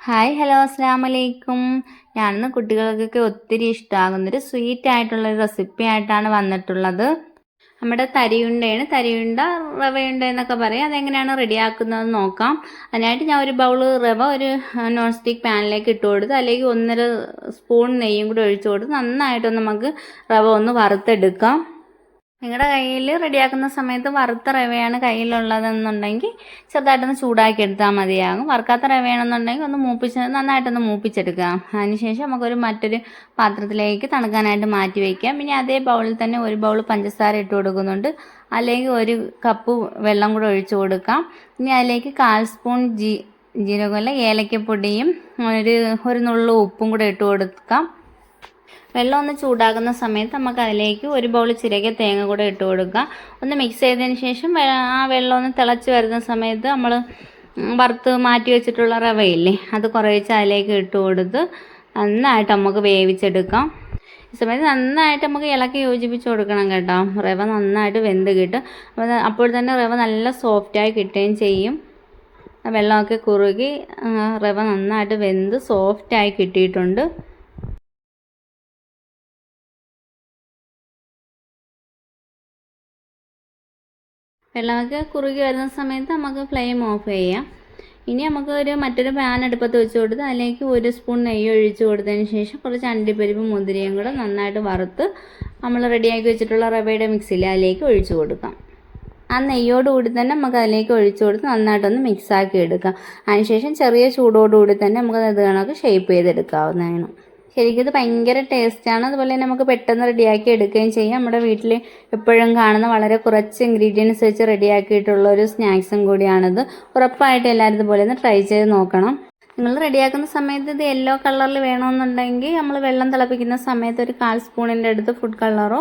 Hi hello അസ്സാം വലൈക്കും ഞാനിന്ന് കുട്ടികൾക്കൊക്കെ ഒത്തിരി ഇഷ്ടമാകുന്നൊരു സ്വീറ്റ് ആയിട്ടുള്ള ഒരു റെസിപ്പി ആയിട്ടാണ് വന്നിട്ടുള്ളത്. നമ്മുടെ തരിയുണ്ടയാണ് തരിയുണ്ട റവയുണ്ട എന്നൊക്കെ പറയും. അതെങ്ങനെയാണ് റെഡിയാക്കുന്നതെന്ന് നോക്കാം. അതിനായിട്ട് ഞാൻ ഒരു ബൗൾ റവ ഒരു നോൺ സ്റ്റിക്ക് പാനിലേക്ക് ഇട്ട് കൊടുത്ത് അല്ലെങ്കിൽ ഒന്നര സ്പൂൺ നെയ്യും കൂടി ഒഴിച്ചു കൊടുത്ത് നന്നായിട്ട് നമുക്ക് റവ ഒന്ന് വറുത്തെടുക്കാം. നിങ്ങളുടെ കയ്യിൽ റെഡിയാക്കുന്ന സമയത്ത് വറുത്ത റവയാണ് കയ്യിലുള്ളതെന്നുണ്ടെങ്കിൽ ചെറുതായിട്ടൊന്ന് ചൂടാക്കി എടുത്താൽ മതിയാകും. വറുക്കാത്ത റവയാണെന്നുണ്ടെങ്കിൽ ഒന്ന് മൂപ്പിച്ച് നന്നായിട്ടൊന്ന് മൂപ്പിച്ചെടുക്കാം. അതിനുശേഷം നമുക്കൊരു മറ്റൊരു പാത്രത്തിലേക്ക് തണുക്കാനായിട്ട് മാറ്റി വയ്ക്കാം പിന്നെ അതേ ബൗളിൽ തന്നെ ഒരു ബൗൾ പഞ്ചസാര ഇട്ട് കൊടുക്കുന്നുണ്ട്. അല്ലെങ്കിൽ ഒരു കപ്പ് വെള്ളം കൂടെ ഒഴിച്ചു കൊടുക്കാം. ഇനി അതിലേക്ക് കാൽ സ്പൂൺ ജീ ജീരകമല്ല ഏലക്കപ്പൊടിയും ഒരു ഒരു നുള്ളു ഉപ്പും കൂടെ ഇട്ട് കൊടുക്കാം. വെള്ളം ഒന്ന് ചൂടാകുന്ന സമയത്ത് നമുക്ക് അതിലേക്ക് ഒരു ബൗൾ ചിരകിയ തേങ്ങ കൂടെ ഇട്ട് കൊടുക്കുക. ഒന്ന് മിക്സ് ചെയ്തതിന് ശേഷം ആ വെള്ളം ഒന്ന് തിളച്ച് വരുന്ന സമയത്ത് നമ്മൾ വറുത്ത് മാറ്റി വെച്ചിട്ടുള്ള റവയില്ലേ അത് കുറേച്ച് അതിലേക്ക് ഇട്ട് കൊടുത്ത് നന്നായിട്ട് നമുക്ക് വേവിച്ചെടുക്കാം. ഈ സമയത്ത് നന്നായിട്ട് നമുക്ക് ഇളക്കി യോജിപ്പിച്ച് കൊടുക്കണം കേട്ടോ. റവ നന്നായിട്ട് വെന്ത് കിട്ടും. അപ്പോൾ അപ്പോൾ തന്നെ റവ നല്ല സോഫ്റ്റായി കിട്ടുകയും ചെയ്യും. വെള്ളമൊക്കെ കുറുകി റവ നന്നായിട്ട് വെന്ത് സോഫ്റ്റായി കിട്ടിയിട്ടുണ്ട്. വെള്ളമൊക്കെ കുറുകി വരുന്ന സമയത്ത് നമുക്ക് ഫ്ലെയിം ഓഫ് ചെയ്യാം. ഇനി നമുക്ക് ഒരു മറ്റൊരു പാൻ അടുപ്പത്ത് വെച്ച് കൊടുത്ത് അതിലേക്ക് ഒരു സ്പൂൺ നെയ്യ് ഒഴിച്ച് കൊടുത്തതിന് ശേഷം കുറച്ച് അണ്ടിപ്പരിപ്പ് മുന്തിരിയും കൂടെ നന്നായിട്ട് വറുത്ത് നമ്മൾ റെഡിയാക്കി വെച്ചിട്ടുള്ള റവയുടെ മിക്സിയിൽ അതിലേക്ക് ഒഴിച്ചു കൊടുക്കാം. ആ നെയ്യോടുകൂടി തന്നെ നമുക്ക് അതിലേക്ക് ഒഴിച്ചു കൊടുത്ത് നന്നായിട്ടൊന്ന് മിക്സാക്കി എടുക്കാം. അതിനുശേഷം ചെറിയ ചൂടോടുകൂടി തന്നെ നമുക്ക് അത് കണക്ക് ഷേപ്പ് ചെയ്തെടുക്കാവുന്നതാണ്. ശരിക്കും ഇത് ഭയങ്കര ടേസ്റ്റാണ് അതുപോലെ തന്നെ നമുക്ക് പെട്ടെന്ന് റെഡിയാക്കി എടുക്കുകയും ചെയ്യാം. നമ്മുടെ വീട്ടിൽ എപ്പോഴും കാണുന്ന വളരെ കുറച്ച് ഇൻഗ്രീഡിയൻസ് വെച്ച് റെഡിയാക്കിയിട്ടുള്ള ഒരു സ്നാക്സും കൂടിയാണിത്. ഉറപ്പായിട്ട് എല്ലാവരും ഇതുപോലെ ഒന്ന് ട്രൈ ചെയ്ത് നോക്കണം. നിങ്ങൾ റെഡിയാക്കുന്ന സമയത്ത് ഇത് യെല്ലോ കളറിൽ വേണമെന്നുണ്ടെങ്കിൽ നമ്മൾ വെള്ളം തിളപ്പിക്കുന്ന സമയത്ത് ഒരു കാൽ സ്പൂണിന്റെ അടുത്ത് ഫുഡ് കളറോ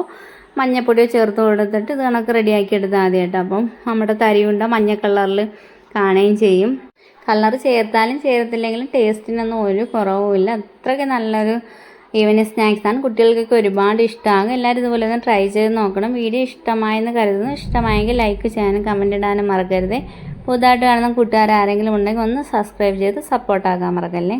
മഞ്ഞപ്പൊടിയോ ചേർത്ത് കൊടുത്തിട്ട് ഇത് കണക്ക് റെഡിയാക്കി എടുത്താൽ കേട്ടോ അപ്പം നമ്മുടെ തരിയുണ്ട മഞ്ഞ കളറിൽ കാണുകയും ചെയ്യും. കളർ ചേർത്താലും ചേർത്തില്ലെങ്കിലും ടേസ്റ്റിനൊന്നും ഒരു കുറവുമില്ല അത്രയ്ക്ക് നല്ലൊരു ഈവനിങ് സ്നാക്സാണ് കുട്ടികൾക്കൊക്കെ ഒരുപാട് ഇഷ്ടമാകും എല്ലാവരും ഇതുപോലെ ഒന്ന് ട്രൈ ചെയ്ത് നോക്കണം. വീഡിയോ ഇഷ്ടമായെന്ന് കരുതുന്നു. ഇഷ്ടമായെങ്കിൽ ലൈക്ക് ചെയ്യാനും കമന്റ് ഇടാനും മറക്കരുത്. പുതുതായിട്ട് കാണുന്ന കൂട്ടുകാർ ആരെങ്കിലും ഉണ്ടെങ്കിൽ ഒന്ന് സബ്സ്ക്രൈബ് ചെയ്ത് സപ്പോർട്ടാക്കാൻ മറക്കല്ലേ?